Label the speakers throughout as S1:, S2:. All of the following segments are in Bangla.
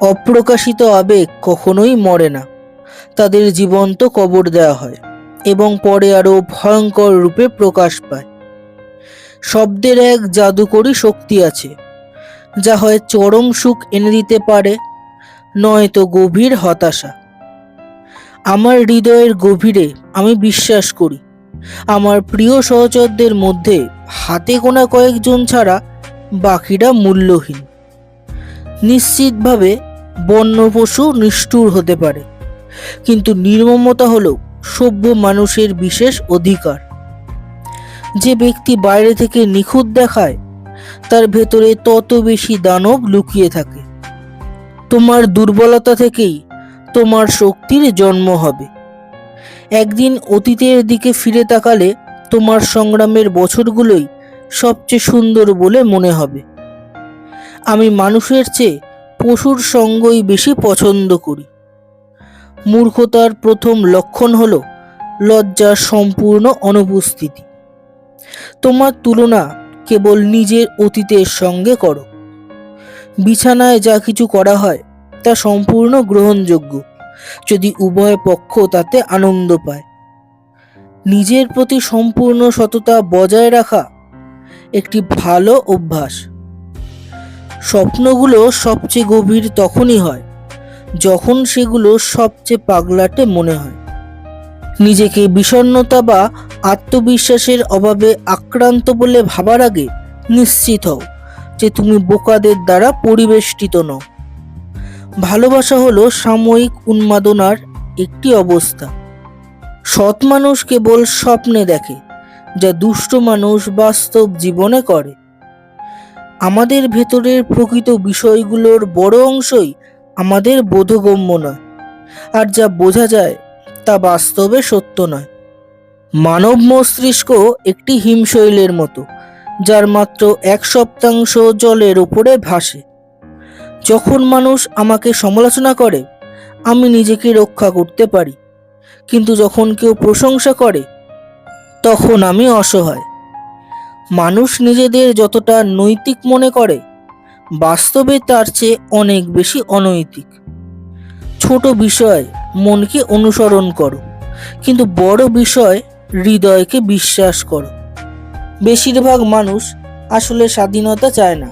S1: অপ্রকাশিত আবেগ কখনোই মরে না। তাদের জীবন্ত কবর দেওয়া হয় এবং পরে আরও ভয়ঙ্কর রূপে প্রকাশ পায়। শব্দের এক জাদুকরী শক্তি আছে, যা হয় চরম সুখ এনে দিতে পারে, নয়তো গভীর হতাশা। আমার হৃদয়ের গভীরে আমি বিশ্বাস করি, আমার প্রিয় সহচরদের মধ্যে হাতে গোনা কয়েকজন ছাড়া বাকিরা মূল্যহীন। নিশ্চিতভাবে বন্য পশু নিষ্ঠুর হতে পারে। কিন্তু নির্মমতা হলো সভ্য মানুষের বিশেষ অধিকার। যে ব্যক্তি বাইরে থেকে নিখুঁত দেখায়, তার ভেতরে তত বেশি দানব লুকিয়ে থাকে। তোমার দুর্বলতা থেকেই তোমার শক্তির জন্ম হবে। একদিন অতীতের দিকে ফিরে তাকালে তোমার সংগ্রামের বছরগুলোই সবচেয়ে সুন্দর বলে মনে হবে। আমি মানুষের চেয়ে পশুর সঙ্গই বেশি পছন্দ করি। মূর্খতার প্রথম লক্ষণ হল লজ্জার সম্পূর্ণ অনুপস্থিতি। তোমার তুলনা কেবল নিজের অতীতের সঙ্গে করো। বিছানায় যা কিছু করা হয়, তা সম্পূর্ণ গ্রহণযোগ্য, যদি উভয় পক্ষ তাতে আনন্দ পায়। নিজের প্রতি সম্পূর্ণ সততা বজায় রাখা একটি ভালো অভ্যাস। স্বপ্নগুলো সবচেয়ে গভীর তখনই হয়, যখন সেগুলো সবচেয়ে পাগলাটে মনে হয়। নিজেকে বিষণ্ণতা বা আত্মবিশ্বাসের অভাবে আক্রান্ত বলে ভাবার আগে নিশ্চিত হও যে তুমি বোকাদের দ্বারা পরিবেষ্টিত নও। ভালোবাসা হলো সাময়িক উন্মাদনার একটি অবস্থা। সৎ মানুষ কেবল স্বপ্নে দেখে, যা দুষ্ট মানুষ বাস্তব জীবনে করে। আমাদের ভেতরের প্রকৃত বিষয়গুলোর বড় অংশই আমাদের বোধগম্য নয়। আর যা বোঝা যায় তা বাস্তবে সত্য নয়। মানব মস্তিষ্ক একটি হিমশৈলের মতো, যার মাত্র এক সপ্তাংশ জলের উপরে ভাসে। যখন মানুষ আমাকে সমালোচনা করে, আমি নিজেকে রক্ষা করতে পারি। কিন্তু যখন কেউ প্রশংসা করে, তখন আমি অসহায়। মানুষ নিজেদের যতটা নৈতিক মনে করে, বাস্তবে তার চেয়ে অনেক বেশি অনৈতিক। ছোট বিষয় মনকে অনুসরণ করো, কিন্তু বড় বিষয় হৃদয়কে বিশ্বাস করো। বেশিরভাগ মানুষ আসলে স্বাধীনতা চায় না,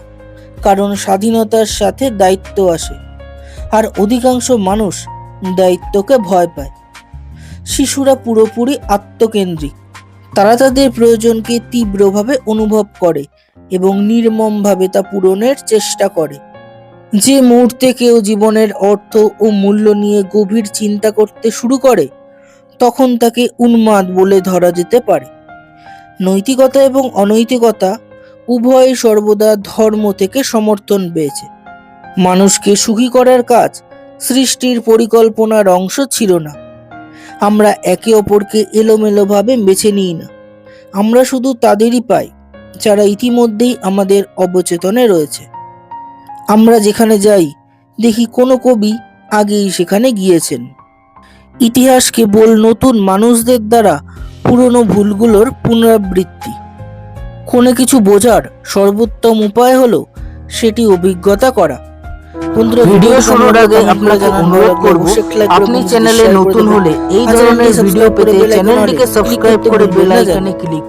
S1: কারণ স্বাধীনতার সাথে দায়িত্ব আসে, আর অধিকাংশ মানুষ দায়িত্বকে ভয় পায়। শিশুরা পুরোপুরি আত্মকেন্দ্রিক। তারা তাদের প্রয়োজনকে তীব্রভাবে অনুভব করে এবং নির্মমভাবে তা পূরণের চেষ্টা করে। যে মুহূর্তে কেউ জীবনের অর্থ ও মূল্য নিয়ে গভীর চিন্তা করতে শুরু করে, তখন তাকে উন্মাদ বলে ধরা যেতে পারে। নৈতিকতা এবং অনৈতিকতা উভয়ই সর্বদা ধর্ম থেকে সমর্থন পেয়েছে। মানুষকে সুখী করার কাজ সৃষ্টির পরিকল্পনার অংশ ছিল না। আমরা একে অপরকে এলোমেলোভাবে বেছে নিই না। আমরা শুধু তাদেরই পাই, যারা ইতিমধ্যেই আমাদের অবচেতনে রয়েছে। আমরা যেখানে যাই, দেখি কোনো কবি আগেই সেখানে গিয়েছেন। ইতিহাস কেবল নতুন মানুষদের দ্বারা পুরনো ভুলগুলোর পুনরাবৃত্তি। কোনো কিছু বোঝার সর্বোত্তম উপায় হলো সেটি অভিজ্ঞতা করা। বন্ধুরা
S2: ভিডিও শুরুর আগে আপনাকে অনুরোধ করব আপনি চ্যানেলে নতুন হলে এই ধরনের ভিডিও পেতে চ্যানেলটিকে সাবস্ক্রাইব করে বেল আইকনে ক্লিক